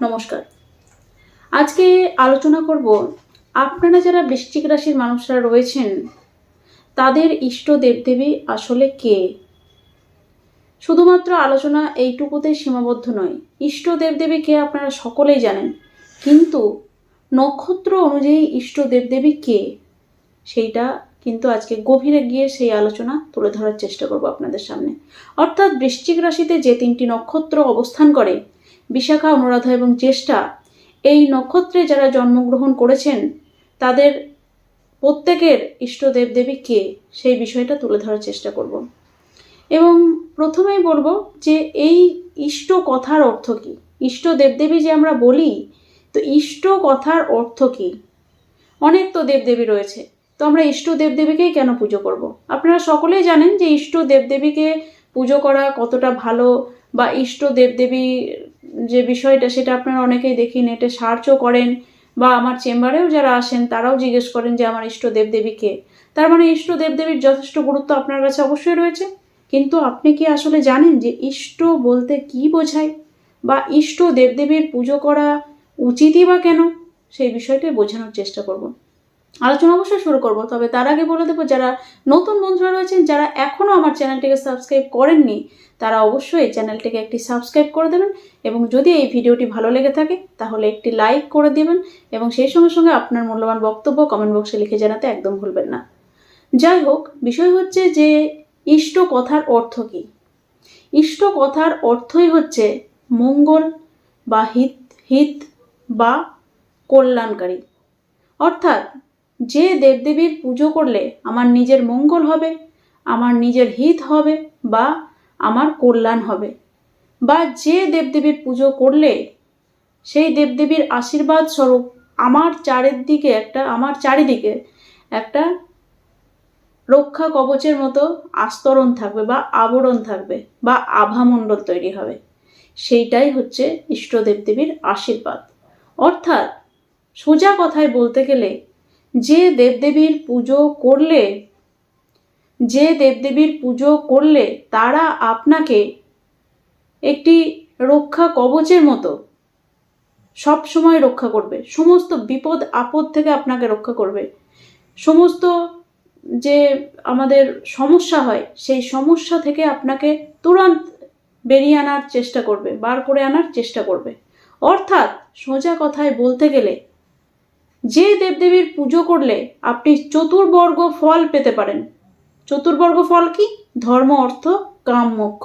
নমস্কার। আজকে আলোচনা করব, আপনারা যারা বৃশ্চিক রাশির মানুষরা রয়েছেন, তাদের ইষ্ট দেবদেবী আসলে কে? শুধুমাত্র আলোচনা এইটুকুতেই সীমাবদ্ধ নয়। ইষ্ট দেবদেবী কে আপনারা সকলেই জানেন, কিন্তু নক্ষত্র অনুযায়ী ইষ্ট দেবদেবী কে? সেইটা কিন্তু আজকে গভীরে গিয়ে সেই আলোচনা তুলে ধরার চেষ্টা করব আপনাদের সামনে। অর্থাৎ বৃশ্চিক রাশিতে যে তিনটি নক্ষত্র অবস্থান করে বিশাখা, অনুরাধা এবং জ্যেষ্ঠা এই নক্ষত্রে যারা জন্মগ্রহণ করেছেন, তাদের প্রত্যেকের ইষ্ট দেবদেবী কে? সেই বিষয়টা তুলে ধরার চেষ্টা করব। এবং প্রথমেই বলব যে এই ইষ্ট কথার অর্থ কী? ইষ্ট দেবদেবী যে আমরা বলি, তো ইষ্ট কথার অর্থ কী? অনেক তো দেবদেবী রয়েছে, তো আমরা ইষ্ট দেবদেবীকেই কেন পুজো করব। আপনারা সকলেই জানেন যে ইষ্ট দেবদেবীকে পুজো করা কতটা ভালো বা ইষ্ট দেবদেবী যে বিষয়টা সেটা আপনারা অনেকেই দেখি নেটে সার্চও করেন, বা আমার চেম্বারেও যারা আসেন তারাও জিজ্ঞেস করেন যে আমার ইষ্ট দেবদেবীকে তার মানে ইষ্ট দেবদেবীর যথেষ্ট গুরুত্ব আপনার কাছে অবশ্যই রয়েছে। কিন্তু আপনি কি আসলে জানেন যে ইষ্ট বলতে কি বোঝায়? বা ইষ্ট দেবদেবীর পুজো করা উচিতই বা কেন? সেই বিষয়টাই বোঝানোর চেষ্টা করব। আলোচনা অবশ্যই শুরু করব। তবে তার আগে বলে দেবো, যারা নতুন বন্ধুরা রয়েছেন, যারা এখনও আমার চ্যানেলটিকে সাবস্ক্রাইব করেননি, তারা অবশ্যই চ্যানেলটিকে একটি সাবস্ক্রাইব করে দেবেন এবং যদি এই ভিডিওটি ভালো লেগে থাকে, তাহলে একটি লাইক করে দেবেন এবং সেই সঙ্গে সঙ্গে আপনার মূল্যবান বক্তব্য কমেন্ট বক্সে লিখে জানাতে একদম ভুলবেন না। যাই হোক, বিষয় হচ্ছে যে, ইষ্ট কথার অর্থ কী? ইষ্ট কথার অর্থই হচ্ছে মঙ্গল বা হিত হিত বা কল্যাণকারী। অর্থাৎ যে দেবদেবীর পুজো করলে আমার নিজের মঙ্গল হবে, আমার নিজের হিত হবে বা আমার কল্যাণ হবে। বা যে দেবদেবীর পুজো করলে সেই দেবদেবীর আশীর্বাদ স্বরূপ আমার চারিদিকে একটা, আমার চারিদিকে একটা রক্ষা কবচের মতো আস্তরণ থাকবে বা আবরণ থাকবে বা আভামণ্ডল তৈরি হবে। সেইটাই হচ্ছে ইষ্ট দেবদেবীর আশীর্বাদ। অর্থাৎ সোজা কথায় বলতে গেলে যে দেবদেবীর পুজো করলে, যে দেবদেবীর পুজো করলে তারা আপনাকে একটি রক্ষা কবচের মতো সব সময় রক্ষা করবে। সমস্ত বিপদ, আপদ থেকে আপনাকে রক্ষা করবে। সমস্ত যে আমাদের সমস্যা হয়, সেই সমস্যা থেকে আপনাকে তুরন্ত বেরিয়ে আনার চেষ্টা করবে, বার করে আনার চেষ্টা করবে। অর্থাৎ সোজা কথায় বলতে গেলে যে দেবদেবীর পুজো করলে আপনি চতুর্বর্গ ফল পেতে পারেন। চতুর্বর্গ ফল কি? ধর্ম, অর্থ, কাম, মোক্ষ।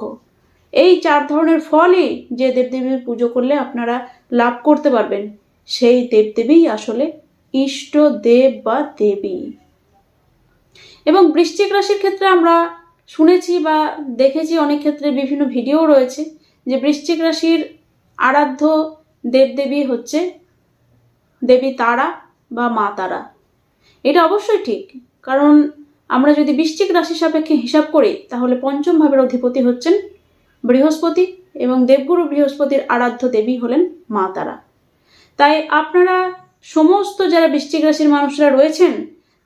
এই চার ধরনের ফলই যে দেবদেবীর পুজো করলে আপনারা লাভ করতে পারবেন। সেই দেবদেবীই আসলে ইষ্ট দেব বা দেবী। এবং বৃশ্চিক রাশির ক্ষেত্রে আমরা শুনেছি বা দেখেছি অনেক ক্ষেত্রে বিভিন্ন ভিডিও রয়েছে যে বৃশ্চিক রাশির আরাধ্য দেবদেবী হচ্ছে দেবী তারা। বা মা তারা। এটা অবশ্যই ঠিক, কারণ আমরা যদি বৃশ্চিক রাশি সাপেক্ষে হিসাব করি, তাহলে পঞ্চম ভাবের অধিপতি হচ্ছেন বৃহস্পতি এবং দেবগুরু বৃহস্পতির আরাধ্য দেবী হলেন মা তারা। তাই আপনারা সমস্ত যারা বৃশ্চিক রাশির মানুষরা রয়েছেন,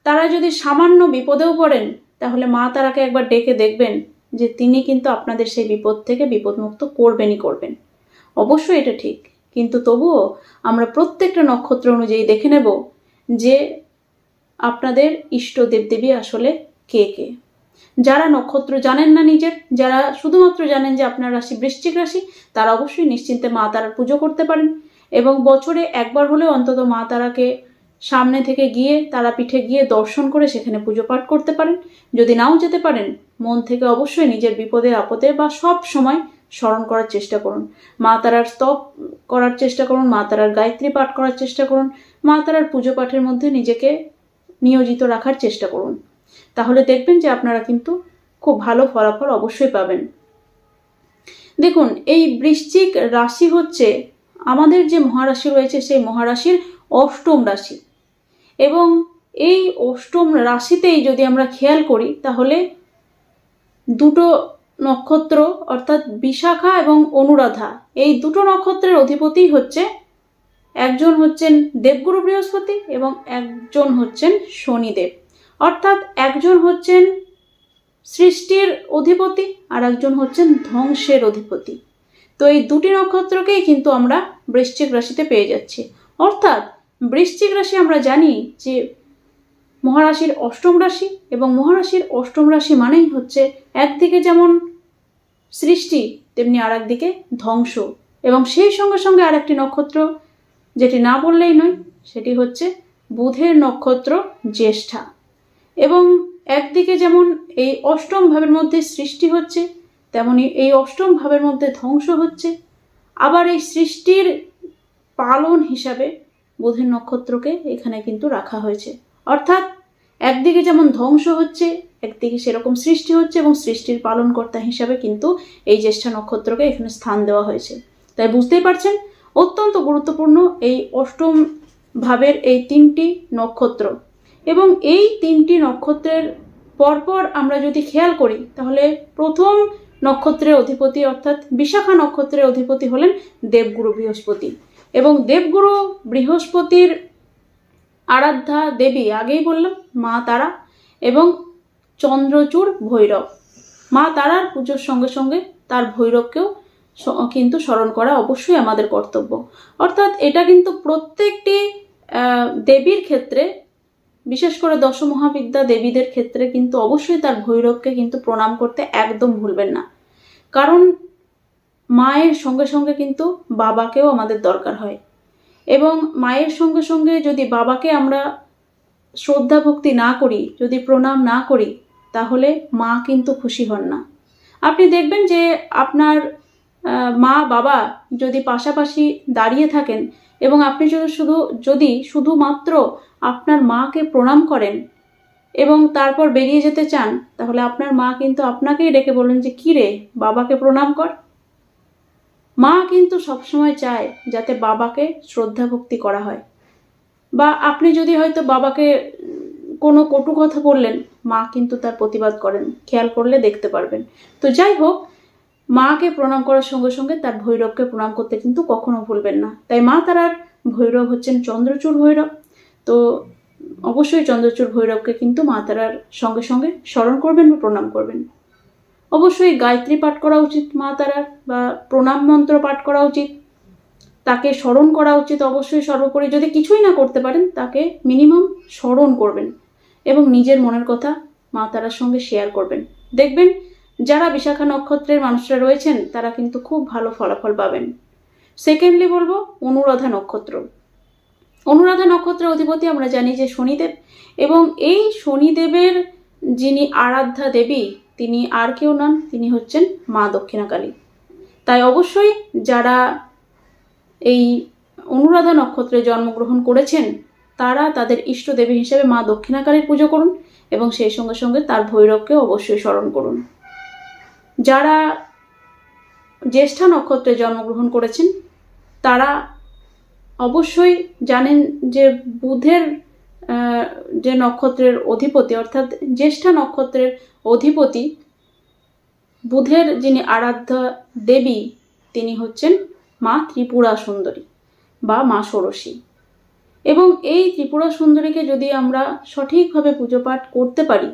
তারা যদি সামান্য বিপদেও পড়েন, তাহলে মা তারাকে একবার ডেকে দেখবেন যে তিনি কিন্তু আপনাদের সেই বিপদ থেকে বিপদমুক্ত করবেনই করবেন। অবশ্যই এটা ঠিক, কিন্তু তবুও আমরা প্রত্যেকটা নক্ষত্র অনুযায়ী দেখে নেব যে আপনাদের ইষ্ট দেবদেবী আসলে কে কে? যারা নক্ষত্র জানেন না নিজের, যারা শুধুমাত্র জানেন যে আপনার রাশি বৃশ্চিক রাশি, তারা অবশ্যই নিশ্চিন্তে মা তারার পুজো করতে পারেন এবং বছরে একবার হলেও অন্তত মা তারাকে সামনে থেকে গিয়ে তারাপীঠে গিয়ে দর্শন করে সেখানে পুজো পাঠ করতে পারেন। যদি নাও যেতে পারেন, মন থেকে অবশ্যই নিজের বিপদে, আপদে বা সব সময় স্মরণ করার চেষ্টা করুন। মা তারার স্তব করার চেষ্টা করুন, মা তারার গায়ত্রী পাঠ করার চেষ্টা করুন মা তারার পুজো পাঠের মধ্যে নিজেকে নিয়োজিত রাখার চেষ্টা করুন। তাহলে দেখবেন যে আপনারা কিন্তু খুব ভালো ফলাফল অবশ্যই পাবেন। দেখুন, এই বৃশ্চিক রাশি হচ্ছে আমাদের যে মহারাশি রয়েছে, সেই মহারাশির অষ্টম রাশি। এবং এই অষ্টম রাশিতেই যদি আমরা খেয়াল করি, তাহলে দুটো নক্ষত্র, অর্থাৎ বিশাখা এবং অনুরাধা, এই দুটো নক্ষত্রের অধিপতি হচ্ছে একজন হচ্ছেন দেবগুরু বৃহস্পতি এবং একজন হচ্ছেন শনিদেব। অর্থাৎ একজন হচ্ছেন সৃষ্টির অধিপতি, আর একজন হচ্ছেন ধ্বংসের অধিপতি। তো এই দুটি নক্ষত্রকেই কিন্তু আমরা বৃশ্চিক রাশিতে পেয়ে যাচ্ছি। অর্থাৎ বৃশ্চিক রাশি আমরা জানি যে মহারাশির অষ্টম রাশি এবং মহারাশির অষ্টম রাশি মানেই হচ্ছে একদিকে যেমন সৃষ্টি, তেমনি আর একদিকে ধ্বংস। এবং সেই সঙ্গে সঙ্গে আরেকটি নক্ষত্র যেটি না বললেই নয়, সেটি হচ্ছে বুধের নক্ষত্র জ্যেষ্ঠা। এবং একদিকে যেমন এই অষ্টম ভাবের মধ্যে সৃষ্টি হচ্ছে, তেমনি এই অষ্টম ভাবের মধ্যে ধ্বংস হচ্ছে। আবার এই সৃষ্টির পালন হিসাবে বুধের নক্ষত্রকে এখানে কিন্তু রাখা হয়েছে। অর্থাৎ একদিকে যেমন ধ্বংস হচ্ছে, একদিকে সেরকম সৃষ্টি হচ্ছে এবং সৃষ্টির পালনকর্তা হিসাবে কিন্তু এই জ্যেষ্ঠা নক্ষত্রকে এখানে স্থান দেওয়া হয়েছে। তাই বুঝতেই পারছেন অত্যন্ত গুরুত্বপূর্ণ এই অষ্টম ভাবের এই তিনটি নক্ষত্র। এবং এই তিনটি নক্ষত্রের পরপর আমরা যদি খেয়াল করি, তাহলে প্রথম নক্ষত্রের অধিপতি অর্থাৎ বিশাখা নক্ষত্রের অধিপতি হলেন দেবগুরু বৃহস্পতি। এবং দেবগুরু বৃহস্পতির আরাধ্যা দেবী, আগেই বললাম, মা তারা এবং চন্দ্রচূড় ভৈরব। মা তারার পুজোর সঙ্গে সঙ্গে তার ভৈরবকেও কিন্তু স্মরণ করা অবশ্যই আমাদের কর্তব্য। অর্থাৎ এটা কিন্তু প্রত্যেকটি দেবীর ক্ষেত্রে, বিশেষ করে দশমহাবিদ্যা দেবীদের ক্ষেত্রে কিন্তু অবশ্যই তার ভৈরবকে কিন্তু প্রণাম করতে একদম ভুলবেন না। কারণ মায়ের সঙ্গে সঙ্গে কিন্তু বাবাকেও আমাদের দরকার হয়। এবং মায়ের সঙ্গে সঙ্গে যদি বাবাকে আমরা শ্রদ্ধা ভক্তি না করি, যদি প্রণাম না করি, তাহলে মা কিন্তু খুশি হন না। আপনি দেখবেন যে আপনার মা, বাবা যদি পাশাপাশি দাঁড়িয়ে থাকেন এবং আপনি যদি শুধু, যদি শুধুমাত্র আপনার মাকে প্রণাম করেন এবং তারপর বেরিয়ে যেতে চান, তাহলে আপনার মা কিন্তু আপনাকেই ডেকে বললেন যে, কী রে, বাবাকে প্রণাম কর। মা কিন্তু সবসময় চায় যাতে বাবাকে শ্রদ্ধা ভক্তি করা হয়। বা আপনি যদি হয়তো বাবাকে কোনো কটু কথা বললেন, মা কিন্তু তার প্রতিবাদ করেন, খেয়াল করলে দেখতে পারবেন। তো যাই হোক মাকে প্রণাম করার সঙ্গে সঙ্গে তার ভৈরবকে প্রণাম করতে কিন্তু কখনো ভুলবেন না। তাই মা তারার ভৈরব হচ্ছেন চন্দ্রচূড় ভৈরব। তো অবশ্যই চন্দ্রচূড় ভৈরবকে কিন্তু মা তারার সঙ্গে সঙ্গে স্মরণ করবেন বা প্রণাম করবেন। অবশ্যই গায়ত্রী পাঠ করা উচিত মা তারার বা প্রণাম মন্ত্র পাঠ করা উচিত। তাকে স্মরণ করা উচিত অবশ্যই সর্বোপরি। যদি কিছুই না করতে পারেন, তাকে মিনিমাম স্মরণ করবেন এবং নিজের মনের কথা মা তারার সঙ্গে শেয়ার করবেন। দেখবেন যারা বিশাখা নক্ষত্রের মানুষরা রয়েছেন, তারা কিন্তু খুব ভালো ফলাফল পাবেন। সেকেন্ডলি বলব, অনুরাধা নক্ষত্র। অনুরাধা নক্ষত্রের অধিপতি আমরা জানি যে শনিদেব এবং এই শনিদেবের যিনি আরাধ্যা দেবী, তিনি আর কেউ নন, তিনি হচ্ছেন মা দক্ষিণাকালী। তাই অবশ্যই যারা এই অনুরাধা নক্ষত্রে জন্মগ্রহণ করেছেন, তারা তাদের ইষ্ট দেবী হিসেবে মা দক্ষিণাকালীর পুজো করুন এবং সেই সঙ্গে সঙ্গে তার ভৈরবকে অবশ্যই স্মরণ করুন। যারা জ্যেষ্ঠা নক্ষত্রে জন্মগ্রহণ করেছেন, তারা অবশ্যই জানেন যে বুধের যে নক্ষত্রের অধিপতি, অর্থাৎ জ্যেষ্ঠা নক্ষত্রের অধিপতি বুধের যিনি আরাধ্য দেবী, তিনি হচ্ছেন মা ত্রিপুরা সুন্দরী বা মা ষোড়শী। এবং এই ত্রিপুরা সুন্দরীকে যদি আমরা সঠিকভাবে পুজো পাঠ করতে পারি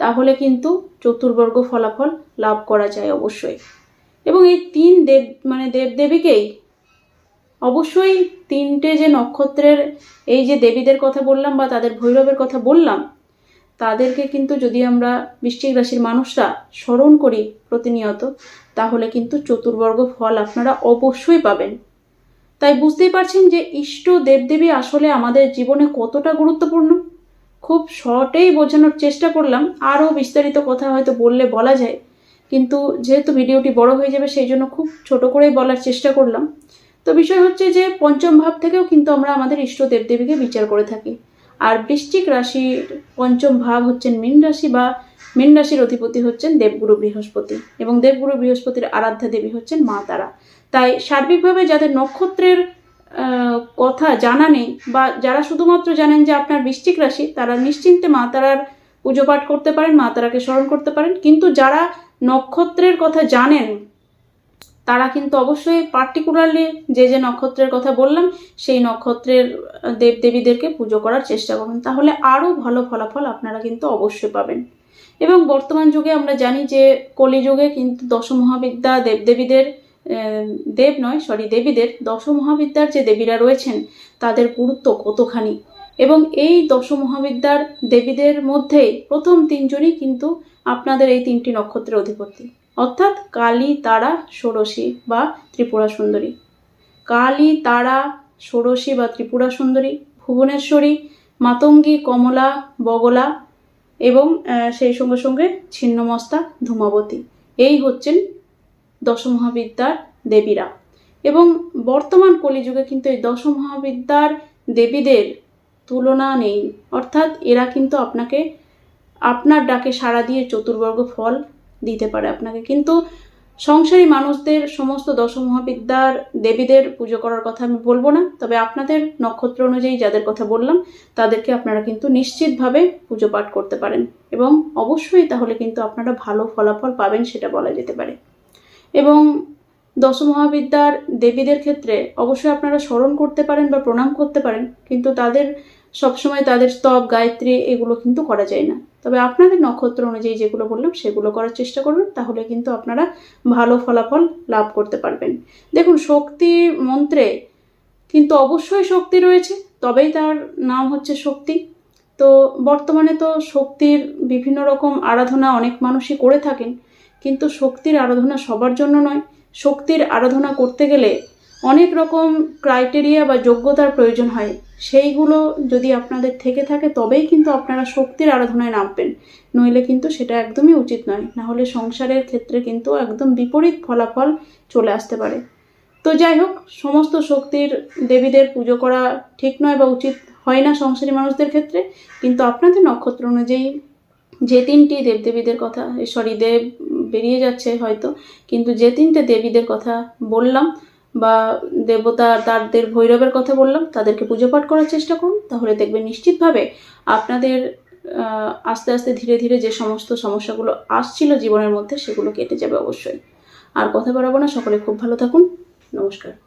তাহলে কিন্তু চতুর্বর্গ ফলাফল লাভ করা যায় অবশ্যই। এবং এই তিন দেব মানে দেবদেবীকেই অবশ্যই তিনটে যে নক্ষত্রের এই যে দেবীদের কথা বললাম বা তাদের ভৈরবের কথা বললাম, তাদেরকে কিন্তু যদি আমরা বৃশ্চিক রাশির মানুষরা স্মরণ করি প্রতিনিয়ত, তাহলে কিন্তু চতুর্বর্গ ফল আপনারা অবশ্যই পাবেন। তাই বুঝতেই পারছেন যে ইষ্ট দেবদেবী আসলে আমাদের জীবনে কতটা গুরুত্বপূর্ণ? খুব শর্টেই বোঝানোর চেষ্টা করলাম, আরও বিস্তারিত কথা হয়তো বললে বলা যায়। কিন্তু যেহেতু ভিডিওটি বড় হয়ে যাবে, সেই জন্য খুব ছোট করেই বলার চেষ্টা করলাম। তো বিষয় হচ্ছে যে, পঞ্চম ভাব থেকেও কিন্তু আমরা আমাদের ইষ্ট দেবদেবীকে বিচার করে থাকি। আর বৃশ্চিক রাশির পঞ্চম ভাব হচ্ছেন মীন রাশি বা মীন রাশির অধিপতি হচ্ছেন দেবগুরু বৃহস্পতি এবং দেবগুরু বৃহস্পতির আরাধ্যা দেবী হচ্ছেন মা তারা। তাই সার্বিকভাবে যাদের নক্ষত্রের কথা জানা নেই বা যারা শুধুমাত্র জানেন যে আপনার বৃশ্চিক রাশি, তারা নিশ্চিন্তে মা তারার পুজো পাঠ করতে পারেন, মা তারাকে স্মরণ করতে পারেন। কিন্তু যারা নক্ষত্রের কথা জানেন, তারা কিন্তু অবশ্যই পার্টিকুলারলি যে যে নক্ষত্রের কথা বললাম, সেই নক্ষত্রের দেবদেবীদেরকে পুজো করার চেষ্টা করবেন। তাহলে আরও ভালো ফলাফল আপনারা কিন্তু অবশ্যই পাবেন। এবং বর্তমান যুগে আমরা জানি যে কলিযুগে কিন্তু দশমহাবিদ্যা দেবদেবীদের দেব নয় সরি দেবীদের দশ মহাবিদ্যার যে দেবীরা রয়েছেন, তাদের গুরুত্ব কতখানি? এবং এই দশ মহাবিদ্যার দেবীদের মধ্যে প্রথম তিনজনই কিন্তু আপনাদের এই তিনটি নক্ষত্রের অধিপতি। অর্থাৎ কালী তারা ষোড়শী বা ত্রিপুরা সুন্দরী। কালী তারা ষোড়শী বা ত্রিপুরা সুন্দরী, ভুবনেশ্বরী, মাতঙ্গী, কমলা, বগলা এবং সেই সঙ্গে সঙ্গে ছিন্নমস্তা, ধূমাবতী। এই হচ্ছেন দশমহাবিদ্যার দেবীরা। এবং বর্তমান কলিযুগে কিন্তু এই দশমহাবিদ্যার দেবীদের তুলনা নেই। অর্থাৎ এরা কিন্তু আপনাকে, আপনার ডাকে সাড়া দিয়ে চতুর্বর্গ ফল দিতে পারে আপনাকে। কিন্তু সংসারী মানুষদের সমস্ত দশমহাবিদ্যার দেবীদের পুজো করার কথা আমি বলব না। তবে আপনাদের নক্ষত্র অনুযায়ী যাদের কথা বললাম, তাদেরকে আপনারা কিন্তু নিশ্চিতভাবে পুজো পাঠ করতে পারেন। এবং অবশ্যই তাহলে কিন্তু আপনারা ভালো ফলাফল পাবেন, সেটা বলা যেতে পারে। এবং দশ মহাবিদ্যার দেবীদের ক্ষেত্রে অবশ্যই আপনারা স্মরণ করতে পারেন বা প্রণাম করতে পারেন, কিন্তু তাদের সবসময় তাদের স্তব, গায়ত্রী এগুলো কিন্তু করা যায় না। তবে আপনাদের নক্ষত্র অনুযায়ী যেগুলো বললাম, সেগুলো করার চেষ্টা করবেন তাহলে কিন্তু আপনারা ভালো ফলাফল লাভ করতে পারবেন। দেখুন, শক্তি মন্ত্রে কিন্তু অবশ্যই শক্তি রয়েছে, তবেই তার নাম হচ্ছে শক্তি। তো বর্তমানে তো শক্তির বিভিন্ন রকম আরাধনা অনেক মানুষই করে থাকেন কিন্তু শক্তির আরাধনা সবার জন্য নয়। শক্তির আরাধনা করতে গেলে অনেক রকম ক্রাইটেরিয়া বা যোগ্যতার প্রয়োজন হয়। সেইগুলো যদি আপনাদের থেকে থাকে, তবেই কিন্তু আপনারা শক্তির আরাধনায় নামবেন। নইলে কিন্তু সেটা একদমই উচিত নয়। না হলে সংসারের ক্ষেত্রে কিন্তু একদম বিপরীত ফলাফল চলে আসতে পারে। তো যাই হোক, সমস্ত শক্তির দেবীদের পুজো করা ঠিক নয় বা উচিত হয় না সংসারী মানুষদের ক্ষেত্রে। কিন্তু আপনাদের নক্ষত্র অনুযায়ী যে তিনটি দেবদেবীদের কথা সরি দেব বেরিয়ে যাচ্ছে হয়তো। কিন্তু যে তিনটে দেবীদের কথা বললাম বা দেবতা তাদের ভৈরবের কথা বললাম, তাদেরকে পুজো পাঠ করার চেষ্টা করুন। তাহলে দেখবেন নিশ্চিতভাবে আপনাদের আস্তে আস্তে ধীরে ধীরে যে সমস্ত সমস্যাগুলো আসছিল জীবনের মধ্যে, সেগুলো কেটে যাবে অবশ্যই। আর কথা বাড়াবো না। সকলে খুব ভালো থাকুন। নমস্কার।